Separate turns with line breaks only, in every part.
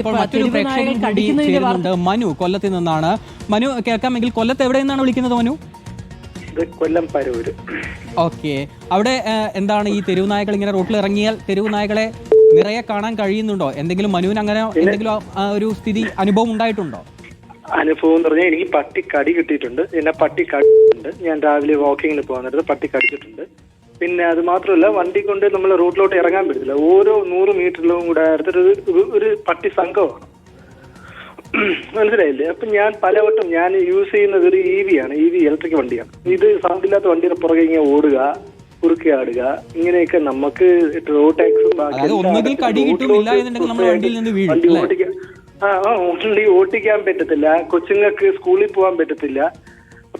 ഇപ്പോൾ മറ്റൊരു പ്രേക്ഷകൻ
നായകൾ
കൂടി ചേരുന്നുണ്ട്. മനു കൊല്ലത്ത് നിന്നാണ്. മനു കേൾക്കാമെങ്കിൽ കൊല്ലത്ത് എവിടെ നിന്നാണ് വിളിക്കുന്നത് മനു?
ഇത് കൊല്ലം പരൂര്
ഓക്കെ. അവിടെ എന്താണ് ഈ തെരുവ് നായകൾ ഇങ്ങനെ റോട്ടിൽ ഇറങ്ങിയാൽ തെരുവ് നായകളെ നിറയെ കാണാൻ കഴിയുന്നുണ്ടോ? എന്തെങ്കിലും മനുവിന് അങ്ങനെ എന്തെങ്കിലും ഒരു സ്ഥിതി അനുഭവം ഉണ്ടായിട്ടുണ്ടോ?
അനുഭവം എന്ന് പറഞ്ഞാൽ എനിക്ക് പട്ടി കടി കിട്ടിയിട്ടുണ്ട്. എന്നെ പട്ടി കടിച്ചിട്ടുണ്ട് ഞാൻ രാവിലെ വാക്കിങ്ങിന് പോകാൻ പട്ടി കടിച്ചിട്ടുണ്ട് പിന്നെ അത് മാത്രമല്ല വണ്ടി കൊണ്ട് നമ്മൾ റോഡിലോട്ട് ഇറങ്ങാൻ പറ്റില്ല ഓരോ നൂറ് മീറ്ററിലും കൂടെ അടുത്തൊരു ഒരു- പട്ടി സംഘമാണ്. മനസ്സിലായില്ലേ? അപ്പൊ ഞാൻ പലവട്ടം ഞാൻ യൂസ് ചെയ്യുന്നത് ഒരു ഇ വി ആണ്. ഇ വി ഇലക്ട്രിക് വണ്ടിയാണ്. ഇത് സൗണ്ട് ഇല്ലാത്ത വണ്ടിയുടെ പുറകെ ഇങ്ങനെ ഓടുക കുറുക്കി ആടുക ഇങ്ങനെയൊക്കെ നമുക്ക് റോഡ് ടാക്സും വണ്ടി? ഓടിക്കാൻ ആ വണ്ടി ഓട്ടിക്കാൻ പറ്റത്തില്ല. കൊച്ചുങ്ങൾക്ക് സ്കൂളിൽ പോകാൻ പറ്റത്തില്ല.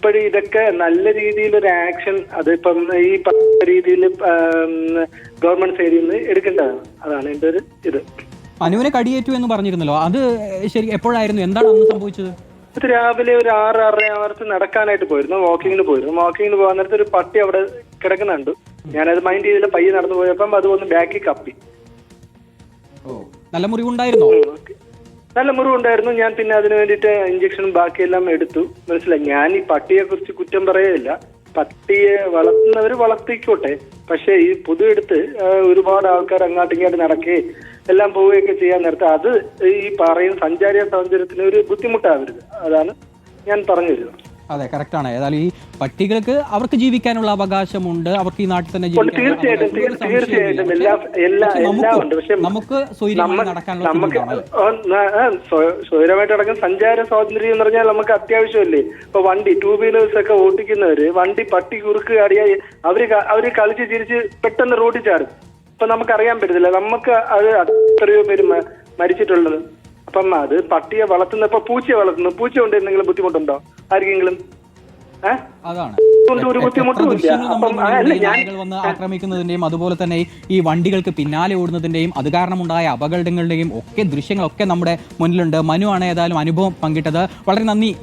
അപ്പോഴേ ഇതൊക്കെ നല്ല രീതിയിലൊരു ആക്ഷൻ അതിപ്പം ഈ രീതിയിൽ ഗവൺമെന്റ് സൈഡിൽ നിന്ന് എടുക്കേണ്ടതാണ് അതാണ് എന്റെ ഒരു ഇത്.
അനുവിനെ കടിയേറ്റു എന്ന് പറഞ്ഞിരുന്നല്ലോ. അത് ശരി എപ്പോഴായിരുന്നു? എന്താണ് അന്ന് സംഭവിച്ചത്?
രാവിലെ ഒരു ആറ് ആറര ആവർത്ത് നടക്കാനായിട്ട് പോയിരുന്നു വാക്കിങ്ങിന് പോയിരുന്നു. വാക്കിങ്ങിന് പോകാൻ നേരത്തെ ഒരു പട്ടി അവിടെ കിടക്കുന്നുണ്ട്. ഞാനത് മൈൻഡ് ചെയ്തില്ല പയ്യെ നടന്നു പോയപ്പം അത് ഒന്ന് ബാക്കിൽ കപ്പി.
നല്ല മുറിവുണ്ടായിരുന്നോ.
നല്ല മുറിവുണ്ടായിരുന്നു. ഞാൻ പിന്നെ അതിന് വേണ്ടിയിട്ട് ഇഞ്ചക്ഷനും ബാക്കിയെല്ലാം എടുത്തു. മനസ്സിലായി? ഞാൻ ഈ പട്ടിയെ കുറിച്ച് കുറ്റം പറയുകയില്ല പട്ടിയെ വളർത്തുന്നവർ വളർത്തിക്കോട്ടെ. പക്ഷേ ഈ പൊതു എടുത്ത് ഒരുപാട് ആൾക്കാർ അങ്ങോട്ടും ഇങ്ങോട്ട് നടക്കുകയും എല്ലാം പോവുകയൊക്കെ ചെയ്യാൻ നേരത്തെ അത് ഈ പറയുന്ന സഞ്ചാരിയ സൗന്ദര്യത്തിന് ഒരു ബുദ്ധിമുട്ടാവരുത്. അതാണ് ഞാൻ പറഞ്ഞു വരുന്നത്
അതെ കറക്റ്റാണ് ഏതായാലും ഈ പട്ടികൾക്ക് അവർക്ക് ജീവിക്കാനുള്ള അവകാശമുണ്ട്. അവർക്ക് ഈ നാട്ടിൽ തന്നെ
തീർച്ചയായിട്ടും. എല്ലാ എല്ലാ
നമുക്ക്
ഉണ്ട്. പക്ഷെ
നമുക്ക്
സ്വൈരമായിട്ട് നടക്കുന്ന സഞ്ചാര സ്വാതന്ത്ര്യം എന്ന് പറഞ്ഞാൽ നമുക്ക് അത്യാവശ്യമല്ലേ? ഇപ്പൊ വണ്ടി ടൂ വീലേഴ്സ് ഒക്കെ ഓട്ടിക്കുന്നവര് വണ്ടി പട്ടി കുറുക്ക് അടിയായി അവർ അവർ കളിച്ച് ചിരിച്ച് പെട്ടെന്ന് റോഡിൽ ചാടും. ഇപ്പൊ നമുക്കറിയാൻ പറ്റത്തില്ല. നമുക്ക് അത് എത്രയോ പേര് മരിച്ചിട്ടുള്ളത്. അപ്പം അത്. പട്ടിയെ വളർത്തുന്ന ഇപ്പൊ പൂച്ചയെ വളർത്തുന്നു. പൂച്ച കൊണ്ട് എന്തെങ്കിലും ബുദ്ധിമുട്ടുണ്ടോ? ആർക്കെങ്കിലും?
അതാണ്. വന്ന് ആക്രമിക്കുന്നതിന്റെയും അതുപോലെ തന്നെ ഈ വണ്ടികൾക്ക് പിന്നാലെ ഓടുന്നതിന്റെയും അത് കാരണമുണ്ടായ അപകടങ്ങളുടെയും ഒക്കെ ദൃശ്യങ്ങളൊക്കെ നമ്മുടെ മുന്നിലുണ്ട്. മനു ആണ് ഏതായാലും അനുഭവം പങ്കിട്ടത്. വളരെ നന്ദി.